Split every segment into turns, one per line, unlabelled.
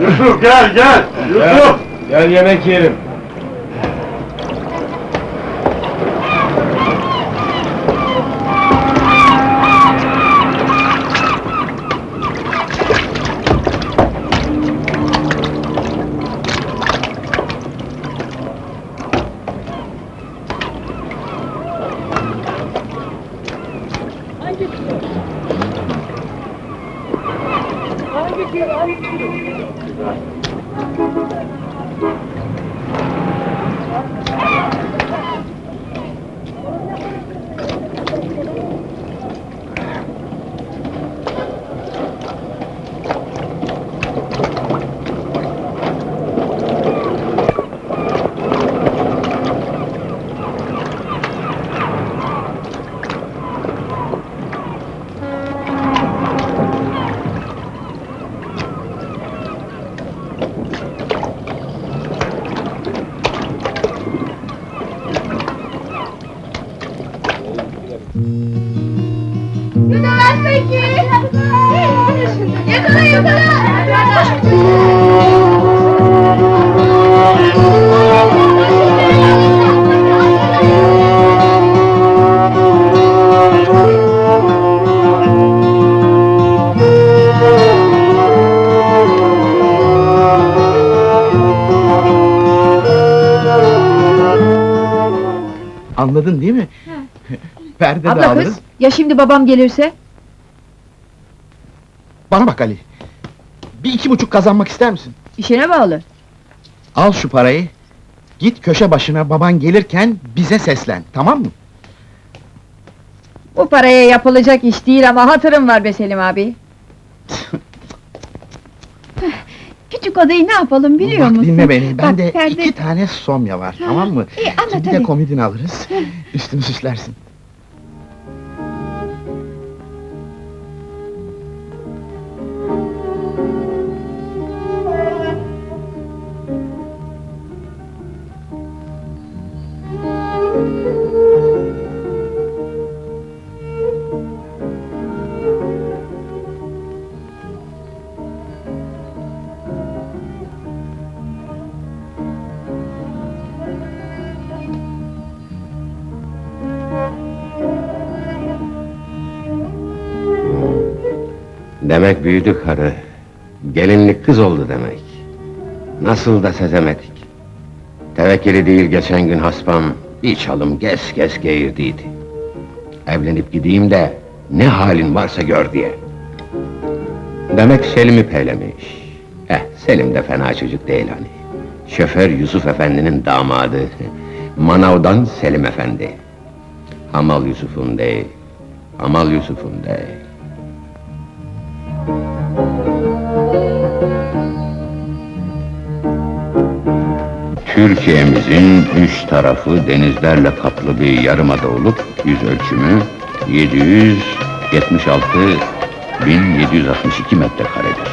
Yusuf gel gel! Yusuf!
Gel yemek yiyelim.
Yakala peki. Yakala yakala.
Anladın değil mi? Perde de
Abla
alırız.
kız, ya şimdi babam gelirse?
Bana bak Ali. Bir iki buçuk kazanmak ister misin?
İşine bağlı.
Al şu parayı. Git köşe başına baban gelirken bize seslen, tamam mı?
Bu paraya yapılacak iş değil ama hatırım var be Selim abi. Küçük odayı ne yapalım biliyor
bak
musun?
dinle beni,
Bak,
bende
perde-
iki tane somya var, tamam mı?
iyi, anlat
bir de
hadi.
komodin alırız, üstünü süslersin.
Demek büyüdü karı. Gelinlik kız oldu demek. Nasıl da sezemedik. Tevekkeli değil geçen gün haspam bir çalım ges ges geğirdiydi. Evlenip gideyim de ne halin varsa gör diye. Demek Selim'i peylemiş. Eh Selim de fena çocuk değil hani. Şoför Yusuf Efendi'nin damadı. Manavdan Selim Efendi. Hamal Yusuf'un değil. Hamal Yusuf'un değil. Türkiye'mizin üç tarafı denizlerle kaplı bir yarımada olup yüz ölçümü 776 1762 metrekaredir.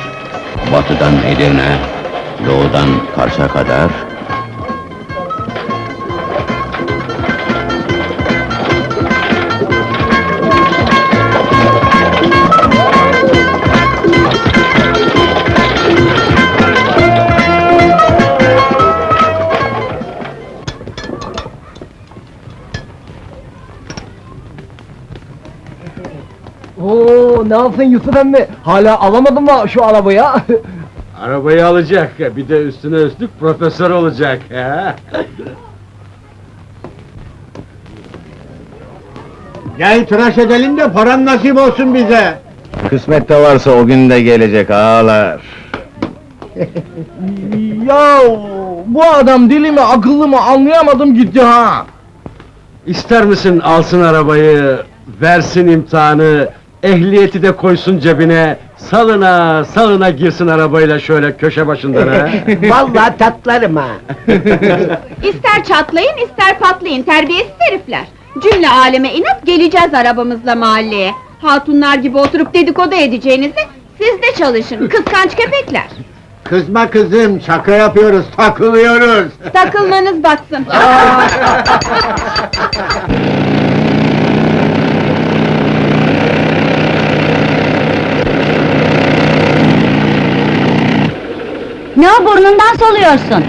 Batıdan Edirne, doğudan Kars'a kadar
ne yaptın Yusuf emmi? Hala alamadın mı şu arabayı?
Arabayı alacak. Bir de üstüne üstlük profesör olacak. ha?
Gel tıraş edelim de paran nasip olsun bize.
Kısmette varsa o gün de gelecek ağalar.
ya bu adam dili mi akıllı mı anlayamadım gitti ha.
İster misin alsın arabayı, versin imtihanı, ehliyeti de koysun cebine, salına salına girsin arabayla şöyle köşe başından ha?
Vallahi tatlarım ha.
İster çatlayın ister patlayın terbiyesiz herifler. Cümle aleme inat geleceğiz arabamızla mahalleye. Hatunlar gibi oturup dedikodu edeceğinizi siz de çalışın kıskanç köpekler.
Kızma kızım, şaka yapıyoruz, takılıyoruz.
Takılmanız batsın. Ne o burnundan soluyorsun?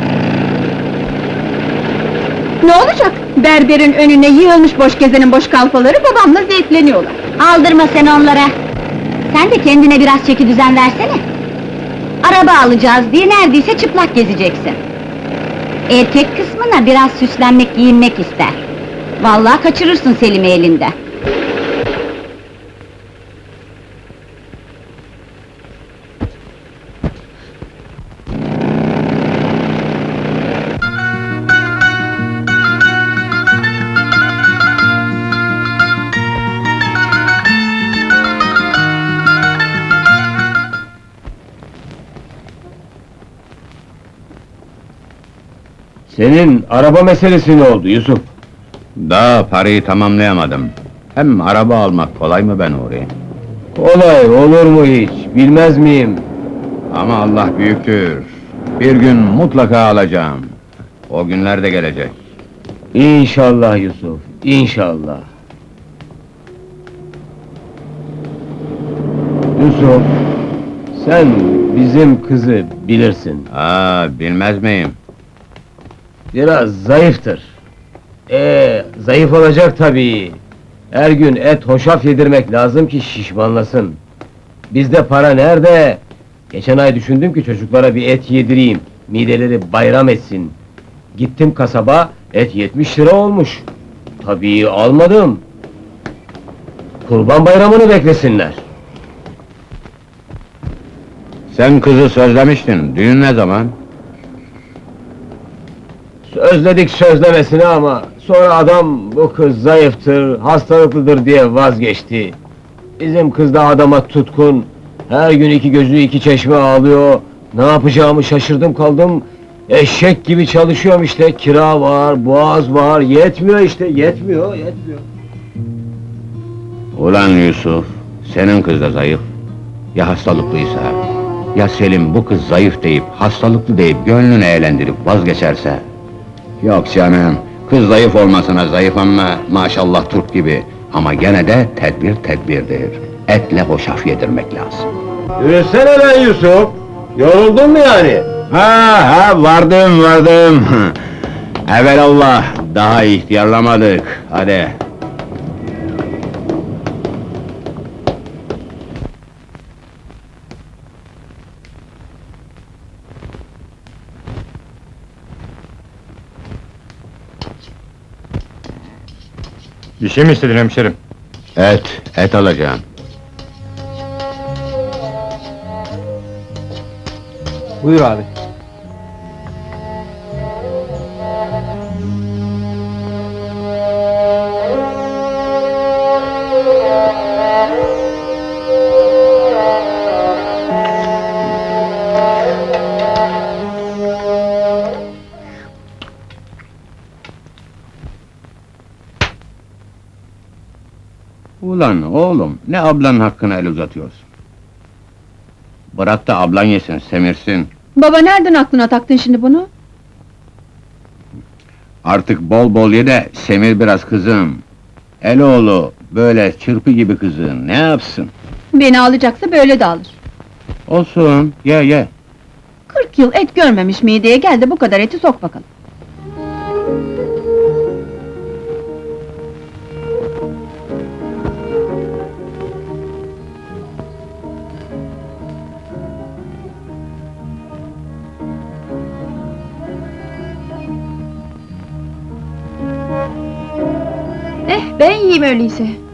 Ne olacak? Berberin önüne yığılmış boş gezenin boş kalfaları babamla zevkleniyorlar. Aldırma sen onlara. Sen de kendine biraz çeki düzen versene. Araba alacağız diye neredeyse çıplak gezeceksin. Erkek kısmına biraz süslenmek, giyinmek ister. Vallahi kaçırırsın Selim'i elinden.
Senin araba meselesi ne oldu Yusuf?
Daha parayı tamamlayamadım. Hem araba almak kolay mı ben oraya?
Kolay olur mu hiç? Bilmez miyim?
Ama Allah büyüktür. Bir gün mutlaka alacağım. O günler de gelecek.
İnşallah Yusuf, inşallah. Yusuf, sen bizim kızı bilirsin.
Aa, bilmez miyim?
Biraz zayıftır. Ee, zayıf olacak tabii. Her gün et hoşaf yedirmek lazım ki şişmanlasın. Bizde para nerede? Geçen ay düşündüm ki çocuklara bir et yedireyim. Mideleri bayram etsin. Gittim kasaba, et 70 lira olmuş. Tabii almadım. Kurban bayramını beklesinler.
Sen kızı sözlemiştin. Düğün ne zaman?
Sözledik sözlemesine ama sonra adam bu kız zayıftır, hastalıklıdır diye vazgeçti. Bizim kız da adama tutkun. Her gün iki gözü iki çeşme ağlıyor. Ne yapacağımı şaşırdım kaldım. Eşek gibi çalışıyorum işte. Kira var, boğaz var. Yetmiyor işte, yetmiyor, yetmiyor.
Ulan Yusuf, senin kız da zayıf. Ya hastalıklıysa? Ya Selim bu kız zayıf deyip, hastalıklı deyip gönlünü eğlendirip vazgeçerse? Yok canım, kız zayıf olmasına zayıf ama maşallah Türk gibi. Ama gene de tedbir tedbirdir. Etle hoşaf yedirmek lazım.
Yürüsene lan Yusuf. Yoruldun mu yani?
Ha ha vardım vardım. Evelallah daha ihtiyarlamadık. Hadi.
Bir şey mi istedin hemşerim?
Et, et alacağım.
Buyur abi.
Ulan oğlum, ne ablanın hakkına el uzatıyorsun? Bırak da ablan yesin, semirsin.
Baba nereden aklına taktın şimdi bunu?
Artık bol bol ye de semir biraz kızım. Eloğlu, böyle çırpı gibi kızın, ne yapsın?
Beni alacaksa böyle de alır.
Olsun, ye ye.
40 yıl et görmemiş mideye gel de bu kadar eti sok bakalım. Ben yiyeyim öyleyse.